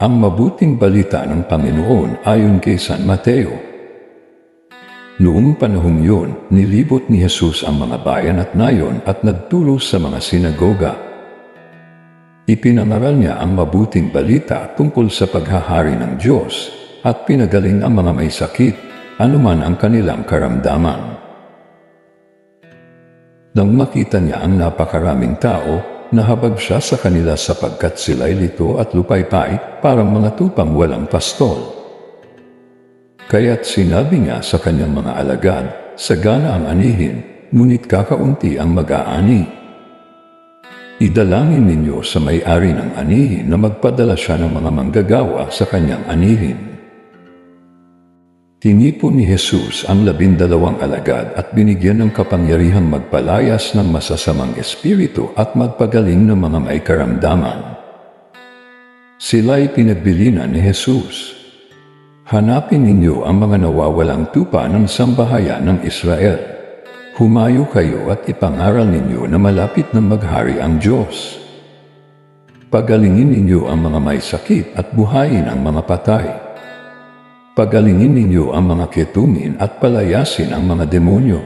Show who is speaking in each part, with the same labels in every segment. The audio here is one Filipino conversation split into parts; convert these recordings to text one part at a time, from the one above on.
Speaker 1: Ang mabuting balita ng Panginoon ayon kay San Mateo. Noong panahong yun, nilibot ni Jesus ang mga bayan at nayon at nagturo sa mga sinagoga. Ipinangaral niya ang mabuting balita tungkol sa paghahari ng Diyos at pinagaling ang mga may sakit, anuman ang kanilang karamdaman. Nang makita niya ang napakaraming tao, nahabag siya sa kanila sapagkat sila'y lito at lupaypay parang mga tupang walang pastol. Kaya't sinabi niya sa kanyang mga alagad, sagana ang anihin, ngunit kakaunti ang mag-aani. Idalangin ninyo sa may-ari ng anihin na magpadala siya ng mga manggagawa sa kanyang anihin. Tinipo ni Jesus ang labindalawang alagad at binigyan ng kapangyarihang magpalayas ng masasamang espiritu at magpagaling ng mga may karamdaman. Sila'y pinagbilinan ni Jesus. Hanapin ninyo ang mga nawawalang tupa ng sambahayan ng Israel. Humayo kayo at ipangaral ninyo na malapit na maghari ang Diyos. Pagalingin ninyo ang mga may sakit at buhayin ang mga patay. Pagalingin ninyo ang mga ketumin at palayasin ang mga demonyo.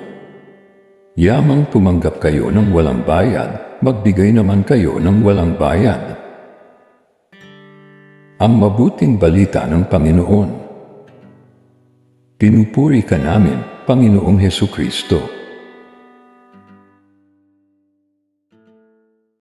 Speaker 1: Yamang tumanggap kayo ng walang bayad, magbigay naman kayo ng walang bayad. Ang mabuting balita ng Panginoon. Pinupuri ka namin, Panginoong Heso Kristo.